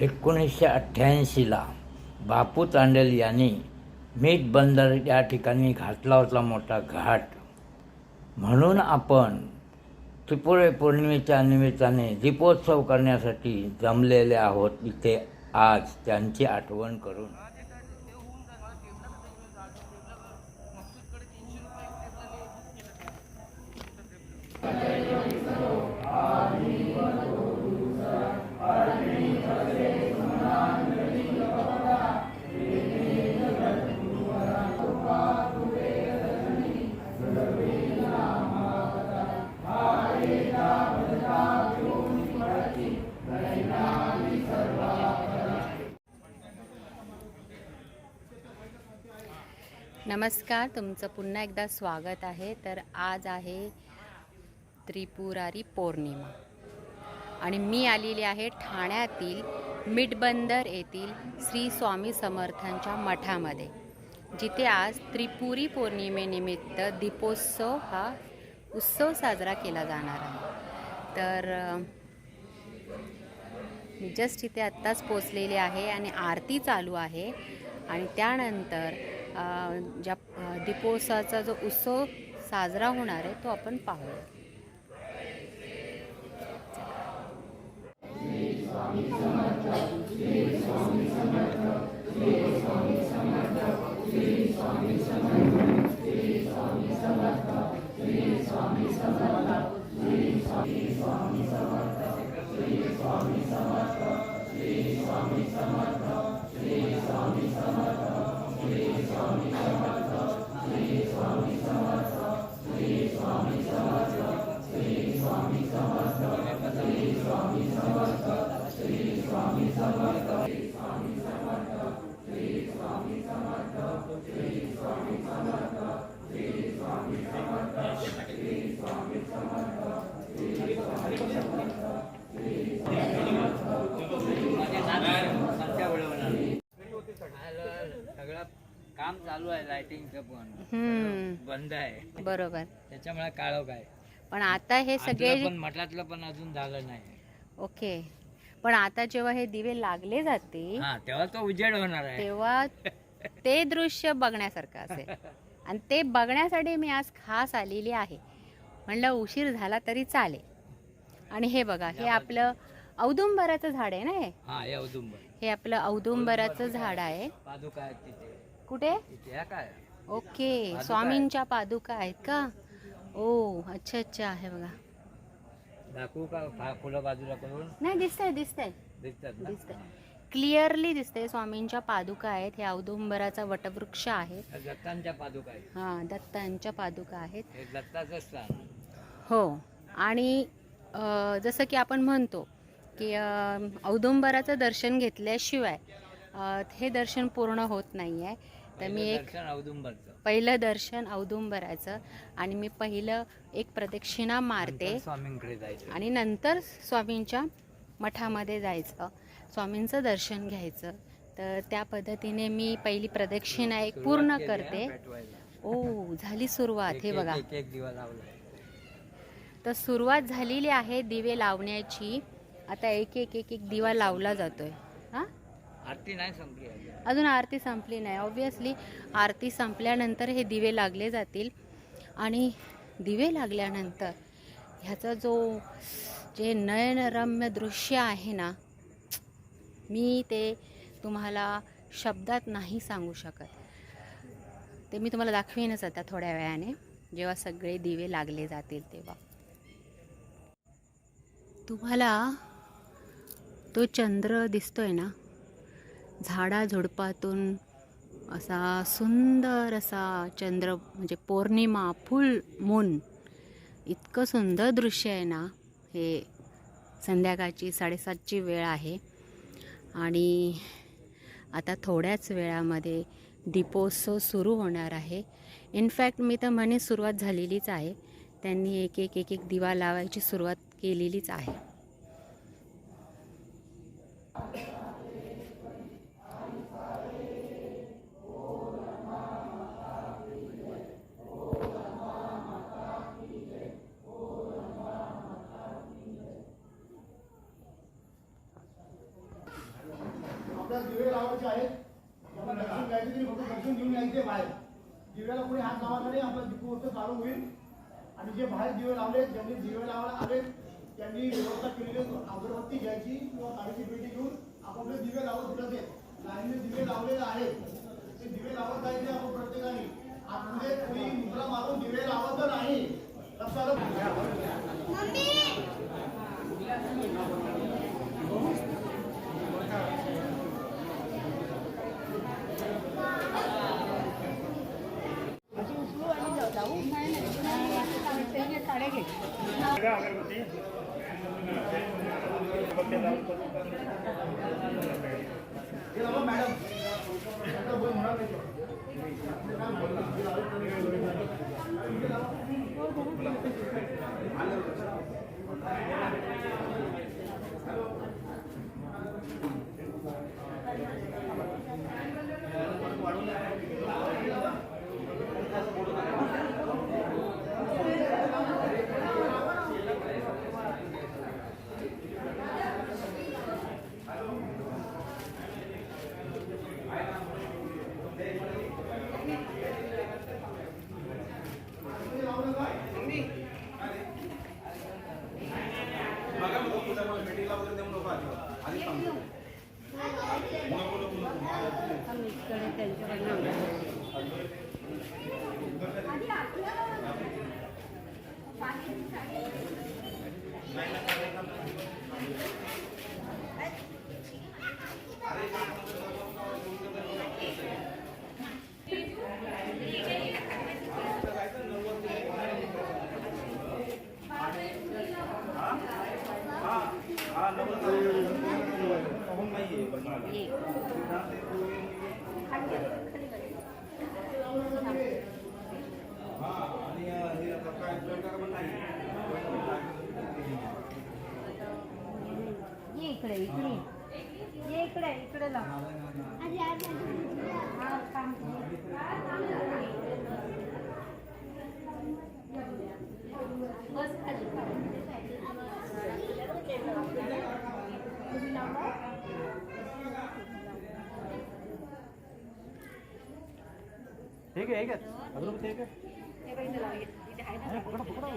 एकोणीसशे अठ्ठ्याऐंशीला बापू तांडेल यांनी मीठ बंदर या ठिकाणी घातला होता मोठा घाट. म्हणून आपण त्रिपुरे पौर्णिमेच्या निमित्ताने दीपोत्सव करण्यासाठी जमलेले आहोत. इथे आज त्यांची आठवण करून. नमस्कार तुमचं पुन्हा एकदा स्वागत आहे. तर आज आहे त्रिपुरारी पौर्णिमा. आणि मी आलेली आहे ठाण्यातील मिठबंदर येथील श्री स्वामी समर्थांच्या मठामध्ये जिथे आज त्रिपुरी पौर्णिमेनिमित्त दीपोत्सव हा उत्सव साजरा केला जाणार आहे. तर मी जस्ट इथे आत्ताच पोचलेले आहे आणि आरती चालू आहे. आणि त्यानंतर ज्या दीपोत्सवाचा जो उत्सव साजरा होणार आहे तो आपण पाहूया. सगळं काम चालू आहे लाइटिंगचं पण. हम्म, बंद आहे. बरोबर. त्याच्यामुळे काळो काय पण आता हे सगळे पण मठातलं पण अजून झालं नाही. ओके. पण आता जेव्हा हे दिवे लागले जातील हा तेव्हा तो उजेड होणार आहे. तेव्हा ते दृश्य बघण्यासारखं असेल. आणि ते बघण्यासाठी मी आज खास आलेली आहे. म्हणलं उशीर झाला तरी चालेल. आणि हे बघा हे आपलं औदुंबराचं झाड आहे ना हे? हा हे औदुंबर. हे आपलं औदुंबराचं झाड आहे. पादुका आहेत तिथे. कुठे? इथे ह्या काय? ओके पादुका स्वामींच्या पादुका आहेत का? ओ अच्छा अच्छा आहे बघा. दाखवू का? फा- फुलं बाजूला करून? नाही दिसतंय दिसतंय. दिसतात ना? दिसतंय. क्लिअरली दिसतंय स्वामींच्या पादुका आहेत. हे औदुंबराचा वटवृक्ष आहे. ह्या दत्तांच्या पादुका आहेत. हा दत्तांच्या पादुका आहेत. हे दत्ताचं स्थान हो आणि अ, जसं की आपण म्हणतो की औदुंबराचं दर्शन घेतल्याशिवाय अ, हे दर्शन पूर्ण होत नाही आहे तर मी पहिलं एक पहिलं दर्शन औदुंबराचं आणि मी पहिलं एक प्रदक्षिणा मारते नंतर स्वामींकडे जायचं. आणि नंतर स्वामींच्या मठामध्ये जायचं स्वामींचं दर्शन घ्यायचं. तर त्या पद्धतीने मी पहिली प्रदक्षिणा एक पूर्ण करते. ओ झाली सुरुवात हे बघा. तर सुरुवात झालेली आहे दिवे लावण्याची. आता एक एक एक एक दिवा लावला जातोय. हा? आरती नाही संपली अजून. अजून आरती संपली नाही. ऑब्विसली आरती संपल्यानंतर हे दिवे लागले जातील. आणि दिवे लागल्यानंतर ह्याचा जो जे नयनरम्य दृश्य आहे ना मी ते तुम्हाला शब्दात नाही सांगू शकत. ते मी तुम्हाला दाखवीनच आता थोड्या वेळाने जेव्हा सगळे दिवे लागले जातील तेव्हा. तुम्हाला तो चंद्र दिसतोय ना झाडा झुडपातून असा सुंदर असा चंद्र म्हणजे पौर्णिमा फुल मून इतकं सुंदर दृश्य आहे ना हे संध्याकाळची साडेसातची वेळ आहे. आणि आता थोड्याच वेळामध्ये दीपोत्सव सुरू होणार आहे. इनफॅक्ट मी तर म्हणे सुरुवात झालेलीच आहे. त्यांनी एक एक एक एक दिवा लावायची सुरुवात केलेलीच आहे महत्त्वाचे आहेत आपण दर्शन घ्यायचे तरी फक्त दर्शन घेऊन यायचे बाहेर दिव्याला कोणी हात लावणार नाही आपला दीपोत्सव चालू होईल आणि जे बाहेर दिवे लावले ज्यांनी दिवे लावायला आले त्यांनी व्यवस्था केलेली अगरबत्ती घ्यायची किंवा काळीची पेटी घेऊन आपापले दिवे लावत फिरत लाईनने दिवे लावलेले आहेत. ते दिवे लावत जायचे आपण प्रत्येकाने. आतमध्ये कोणी मुद्रा मारून दिवे लावत नाही. लक्षात आलं? हे लावा मॅडम मॅडम, बोल म्हणा नाही. ये इकडे इकडे. ये इकडे इकडे लाव हा, काम. बस खाली. तुम्ही लावा. ठीक आहे हे पकडा पकडा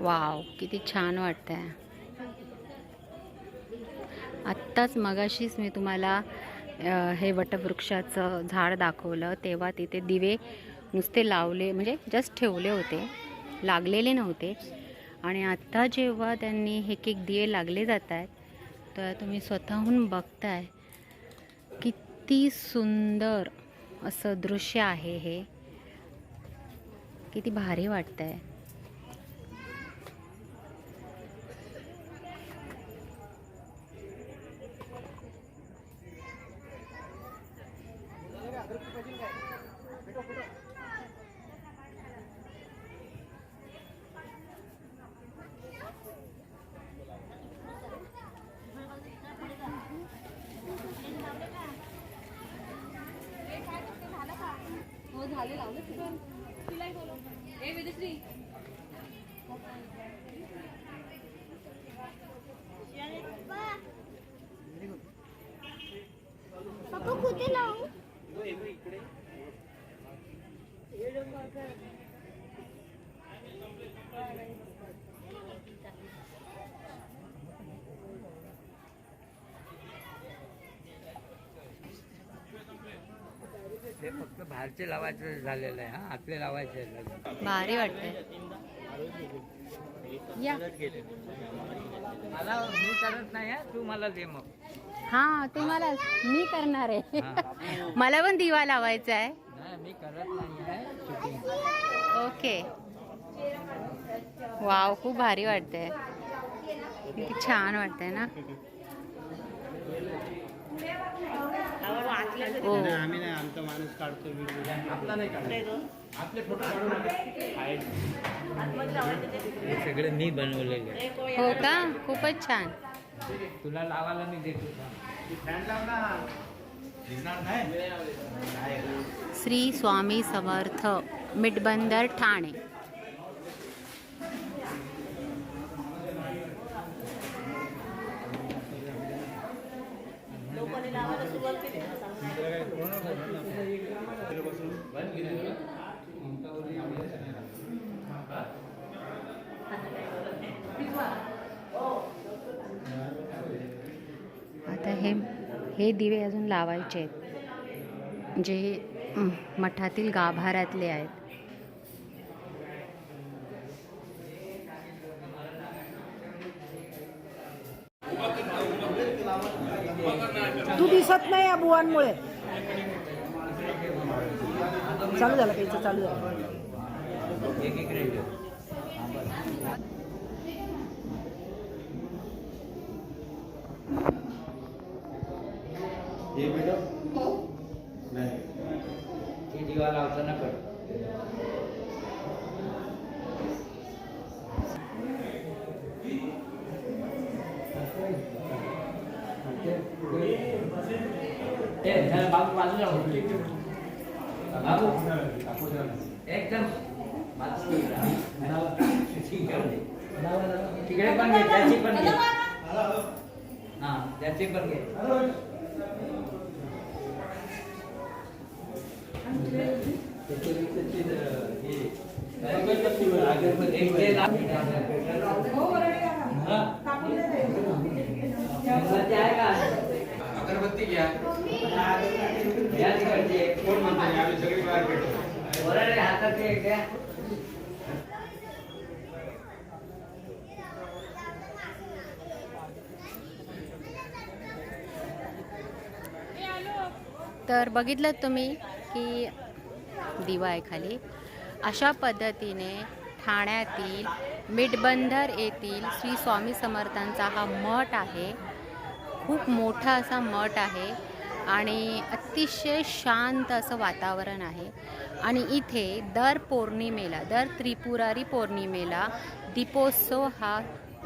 वाव किती छान वाटतंय. आत्ताच मगाशीच मी तुम्हाला हे वटवृक्षाचं झाड दाखवलं. तेव्हा तिथे दिवे नुसते लावले म्हणजे जस्ट ठेवले होते. लागलेले नव्हते. आणि आत्ता जेव्हा त्यांनी हे केक दिवे लागले जात आहेत तर तुम्ही स्वतःहून बघताय किती सुंदर असं दृश्य आहे हे. किती भारी वाटतं आहे बाहेरचे लावायचं झालेलं आहे हा? आतले लावायचे. भारी वाटतंय. या. मला मी करत नाही हा तू मला दे मग. हा तुम्हाला मी करणार आहे. मला पण दिवा लावायचा आहे. नाही मी करत नाही आहे शूटिंग ओके. वाव खूप भारी वाटतंय. किती छान वाटतंय ना? आम्ही नाही आमचा माणूस काढतो व्हिडिओ आपला नाही काढतो. आपले फोटो काढून हे सगळे मी बनवलेले आहे. हो का? खूपच छान. तुला लावायला मी देतो फॅन लाव ना भिजणार नाही. श्री स्वामी समर्थ मिटबंदर ठाणे. आता हे हे दिवे अजून लावायचे आहेत. जे मठातील गाभाऱ्यातले आहेत तू दिसत चालू झालं काहीच चालू झालं. ये ती दिवा लावताना कळ ते बाबू बाजूला एकदम तिकडे पण घे त्याची पण घे. हा त्याची पण घे. हा? आहे का? अगरबत्ती घ्या या तिकडची एक. कोण म्हणतो आम्ही सगळी बाहेर भेटू वराडे हातात द्या. तर बघितलं तुम्ही की दिवा आहे खाली अशा पद्धतीने ठाण्यातील मिठबंदर येथील श्री स्वामी समर्थांचा हा मठ आहे खूप मोठा असा मठ आहे आणि अतिशय शांत असं वातावरण आहे. आणि इथे दर पौर्णिमेला दर त्रिपुरारी पौर्णिमेला दीपोत्सव हा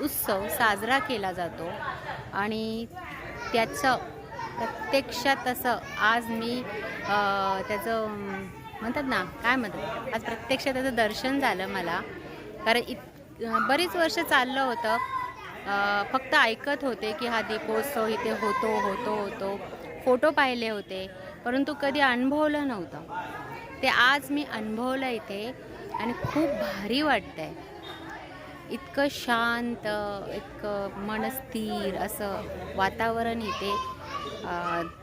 उत्सव साजरा केला जातो. आणि त्याचं प्रत्यक्षात असं आज मी त्याचं म्हणतात ना काय म्हणतात? आज प्रत्यक्ष त्याचं दर्शन झालं मला. कारण इत बरीच वर्ष चाललं होतं. फक्त ऐकत होते की हा दीपोत्सव इथे होतो होतो होतो. फोटो पाहिले होते परंतु कधी अनुभवलं नव्हतं. ते आज मी अनुभवलं इथे आणि खूप भारी वाटतंय. इतकं शांत इतकं मनस्थिर असं वातावरण इथे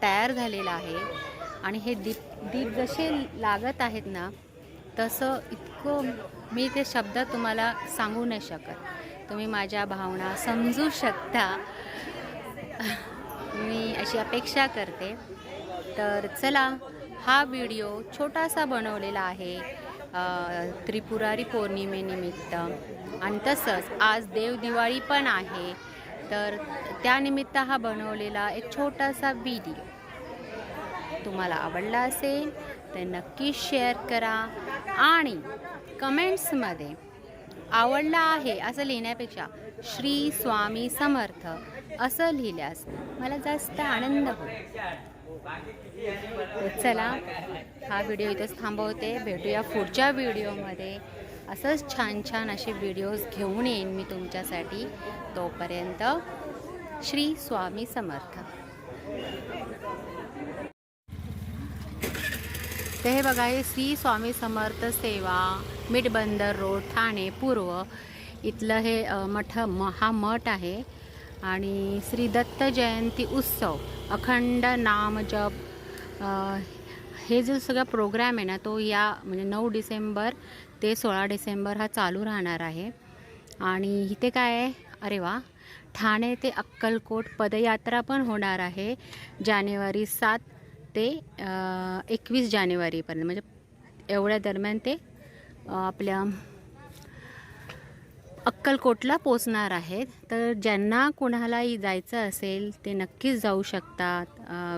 तयार झालेलं आहे. आणि हे दीप दीप जसे लागत आहेत ना तसं इतकं मी ते शब्द तुम्हाला सांगू नाही शकत. तुम्ही माझ्या भावना समजू शकता. मी अशी अपेक्षा करते. तर चला हा व्हिडिओ छोटासा बनवलेला आहे त्रिपुरारी पौर्णिमेनिमित्त. आणि तसंच आज देवदिवाळी पण आहे. तर त्यानिमित्त हा बनवलेला एक छोटासा व्हिडिओ. तुम्हाला आवडला असेल तर नक्की शेअर करा आणि कमेंट्समध्ये आवडला आहे असं लिहिण्यापेक्षा श्री स्वामी समर्थ असं लिहिल्यास मला जास्त आनंद होतो चला हा व्हिडिओ इथंच थांबवते. भेटूया पुढच्या व्हिडिओमध्ये. असंच छान छान असे व्हिडिओज घेऊन येईन मी तुमच्यासाठी. तोपर्यंत श्री स्वामी समर्थ ते हे बघा हे श्री स्वामी समर्थ सेवा मिठबंदर रोड ठाणे पूर्व. इथलं हे मठ म हा मठ आहे. आणि श्री दत्त जयंती उत्सव अखंड नामजप जप हे जो सगळा प्रोग्राम आहे ना तो या म्हणजे नऊ डिसेंबर ते सोळा डिसेंबर हा चालू राहणार आहे. आणि इथे काय आहे? अरे वा! ठाणे ते अक्कलकोट पदयात्रा पण होणार आहे जानेवारी सात ते एकवीस जानेवारीपर्यंत. म्हणजे एवढ्या दरम्यान ते आपल्या अक्कलकोटला पोचणार आहेत. तर ज्यांना कोणालाही जायचं असेल ते नक्कीच जाऊ शकतात.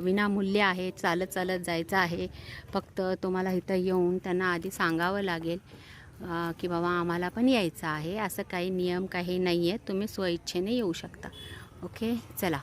विनामूल्य आहे चालत चालत जायचं आहे. फक्त तुम्हाला इथं येऊन त्यांना आधी सांगावं लागेल की बाबा आम्हाला पण यायचं आहे. असं काही नियम काही नाही आहे तुम्ही स्वइच्छेने येऊ शकता. ओके? चला.